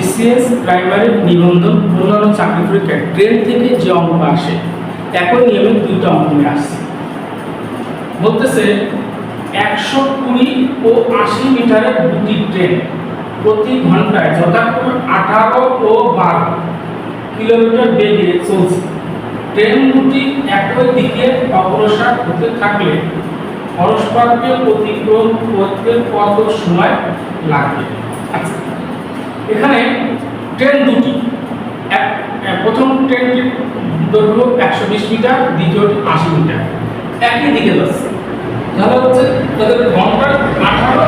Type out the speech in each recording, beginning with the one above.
BCS primary নিবন্ধন অন্যান্য চাকরি পরীক্ষায় ট্রেন থেকে যে অঙ্ক আসে। একই নিয়মে দুইটা অঙ্ক নিয়ে আসছে। বলতেছে, একশো কুড়ি ও আশি মিটারের দুটি ট্রেন প্রতি ঘন্টায় যথাক্রমে আঠারো ও বারো কিলোমিটার বেগে চলছে। ট্রেন দুটি একই দিকে অগ্রসর হতে থাকলে পরস্পরকে অতিক্রম করতে কত সময় লাগবে? আচ্ছা এখানে ট্রেন দুটি। এক প্রথম ট্রেনটির দৈর্ঘ্য একশো বিশ মিটার দ্বিতীয়টি আশি মিটার। একই দিকে যাচ্ছে। তাহলে হচ্ছে তাদের ঘণ্টার আঠারো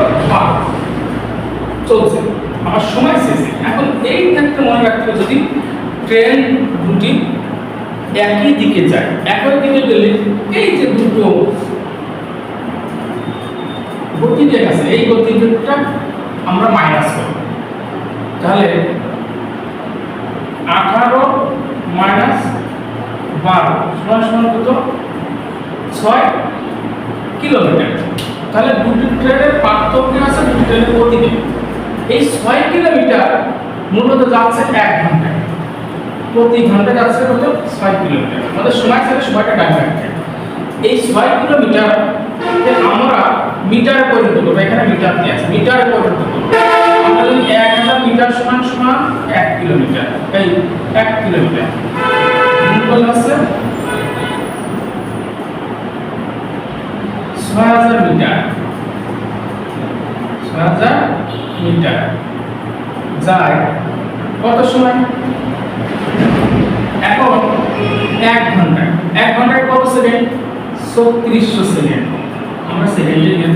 চলছে। আমার সময় শেষে। এখন এই ক্ষেত্রে মনে রাখতে হবে যদি ট্রেন দুটি একই দিকে যায়, একই দিকে গেলে এই যে দুটো গতিবেগ আছে, এই গতিবেগটা আমরা মাইনাস করব। তাহলে আঠারো মাইনাস বারো, সমান সমান কত? ছয় কিলোমিটার তাহলে দুটি ট্রেনের পার্থক্য আছে, দুটি ট্রেনের প্রতিদিন এই ছয় কিলোমিটার মূলত যাচ্ছে এক ঘন্টায়। প্রতি ঘণ্টা যাচ্ছে কত? ছয় কিলোমিটার আমাদের সময় থাকে সময়টা টাইম এই ছয় কিলোমিটার আমরা মিটার পরিণত করব এখানে মিটার দিয়ে আছে? মিটার পরিণত করব মিটার সমান সমান এক কিলোমিটার। এই এক কিলোমিটার। হাজার মিটার। মিটার। যায় কত সময়? এখন এক ঘণ্টা এক ঘন্টায় কত সেকেন্ড? ছত্রিশশো সেকেন্ড। আমরা সেকেন্ডে সেকেন্ড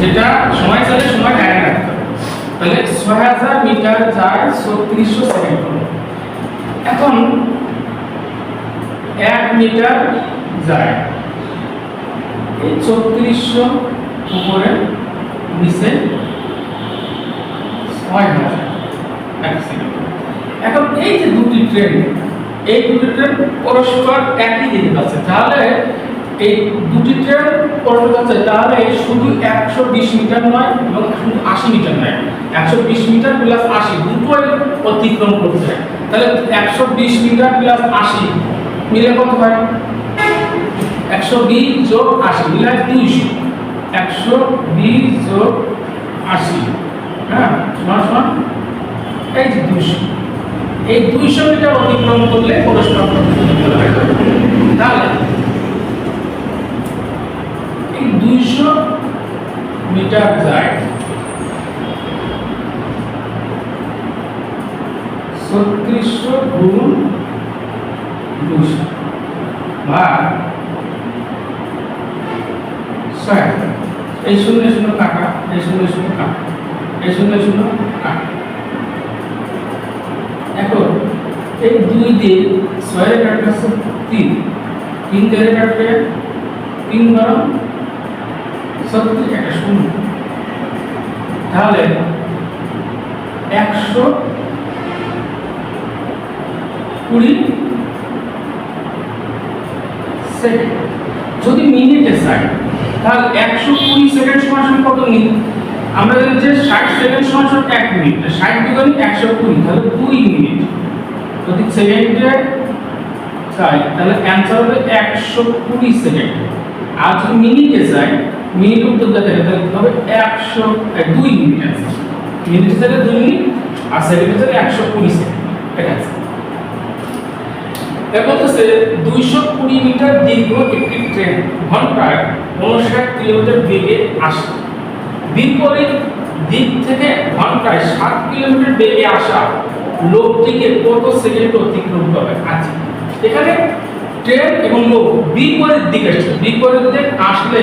যেটা সময় চলে, সময় টাইম রাখতে তাহলে ছয় হাজার মিটার যায় ছত্রিশশো সেকেন্ড। এখন এক মিটার যায়। এই ছত্রিশশো উপরে, নিচে ছয় এখন এই যে দুটি ট্রেন এই দুটি ট্রেন পরস্পর একই দিকে যাচ্ছে তাহলে এই দুটি ট্রেন পরস্পর যাচ্ছে তাহলে শুধু একশো বিশ মিটার নয় এবং শুধু আশি মিটার নয়, একশো বিশ মিটার প্লাস আশি, দুটোই অতিক্রম করতে তাহলে একশো বিশ মিটার প্লাস আশি মিলে কত হয়? একশো বিশ যোগ আশি মিলে হয় দুইশো, একশো বিশ যোগ আশি হ্যাঁ সমান সমান এই যে দুইশো। এই দুইশো মিটার অতিক্রম করলে পরস্পর তাহলে এই দুইশো মিটার যায় ছত্রিশশো গুণ দুইশো বা ছয় হাজার এই শূন্য শূন্য টাকা, এই শূন্য শূন্য টাকা, এই শূন্য শূন্য টাকা। এখন, এই দুই দিয়ে ছয়ের কাটবে তিন। তিন দিয়ে কাটবে তিন বারো সত্যি একটা শূন্য। তাহলে একশো কুড়ি সেকেন্ড যদি মিনিটে চাই তাহলে একশো কুড়ি সেকেন্ড সমান কত মিনিট? আমরা জানি যে ষাট সেকেন্ড সমান এক মিনিট ষাট দুগুণ একশো কুড়ি, তাহলে দুই মিনিট। যদি সেকেন্ডে চাই, তাহলে অ্যান্সার হবে একশো কুড়ি সেকেন্ড আর যদি মিনিটে চাই, মিনিট উত্তর দিতে তাহলে হবে একশো, দুই মিনিট আছে মিনিটে চাইলে দুই মিনিট, আর সেকেন্ডে চাইলে একশো কুড়ি সেকেন্ড ঠিক আছে? বলতেছে, দুইশো কুড়ি মিটার দীর্ঘ একটি ট্রেন ঘন্টায় উনষাট কিলোমিটার বেগে আসে। বিপরীত দিক থেকে ঘন্টায় সাত কিলোমিটার বেগে আসা লোকটিকে কত সেকেন্ড অতিক্রম করবে আচ্ছা এখানে ট্রেন এবং লোক বিপরীত দিকে আসছে। বিপরীত দিক আসলে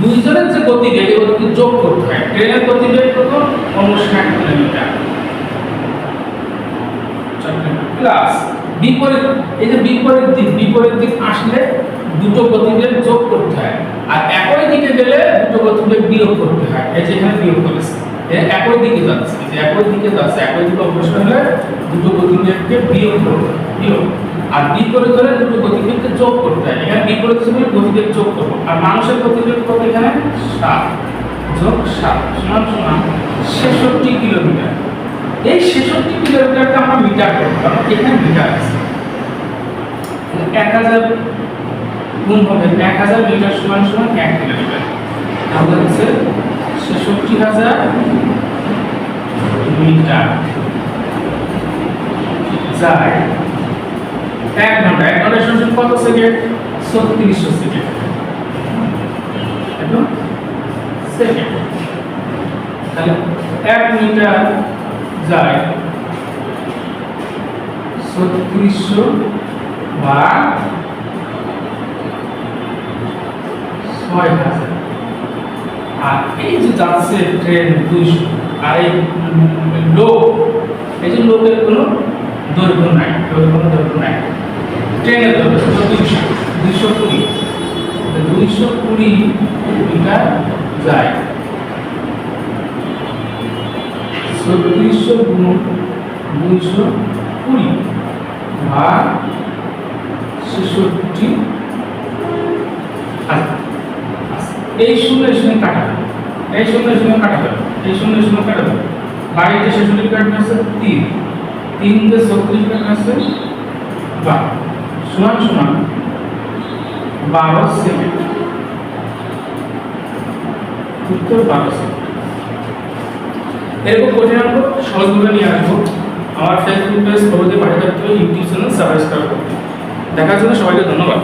দুইজনের যে গতিবেগ এই যোগ করতে হয়। ট্রেনের গতিবেগ কত? উনষাট কিলোমিটার। প্লাস বিপরীত, এই যে বিপরীত দিক বিপরীত দিক আসলে দুটো গতিবেগ যোগ করতে হয়। আর একই দিকে গেলে দুটো গতিবেগ বিয়োগ করতে হয়। এই যে এখানে বিয়োগ করেছে একই দিকে যাচ্ছে যে একই দিকে যাচ্ছে, একই দিকে অগ্রসর হলে দুটো গতিবেগকে বিয়োগ হয়, বিয়োগ। আর বিপরীত হলে দুটো গতিবেগকে যোগ করতে হয়। এখানে বিপরীত হলে গতিবেগ যোগ করব। আর মানুষের গতিবেগ কত এখানে? সাত। যোগ সাত, সমান সমান ছেষট্টি কিলোমিটার। এই ছেষট্টি কিলোমিটারকে আমরা মিটার করব, কারণ এখানে মিটার আছে। এক হাজার গুণ হবে, এক হাজার মিটার সমান সমান এক কিলোমিটার। তাহলে হচ্ছে ছেষট্টি হাজার মিটার যায় এক ঘণ্টা। এক ঘণ্টা সমান কত সেকেন্ড? ছত্রিশশো সেকেন্ড। একদম সেকেন্ড। তাহলে এক মিটার যায়। ছত্রিশশো বা ছয় হাজার। আর এই যে যাচ্ছে ট্রেন দুইশো, আর এই লোক, এই যে লোকের কোনো দৈর্ঘ্য নাই লোকের কোনো দৈর্ঘ্য নাই। ট্রেনের দৈর্ঘ্য দুইশো দুইশো কুড়ি। দুইশো কুড়ি মিটার যায়। ছত্রিশশো গুণ দুইশো কুড়ি ভাগ ছেষট্টি। আচ্ছা, আচ্ছা, এই শূন্য সঙ্গে কাটা এই শূন্য সঙ্গে কাটা। এই শূন্য এর কাটা যাবে। বাড়িতে ছেষট্টি কাটা আছে তিন। তিন দিয়ে ছত্রিশ কাটা আছে বারো সমান সমান বারো সেকেন্ড উত্তর বারো সেকেন্ড এরকম কঠিন অঙ্ক সহজগুলো নিয়ে আসব। আমার ফেসবুক পেজ দিয়ে পাঠিয়ে থাকতে ইউটিউব চ্যানেল সাবস্ক্রাইব করতে দেখার জন্য সবাইকে ধন্যবাদ।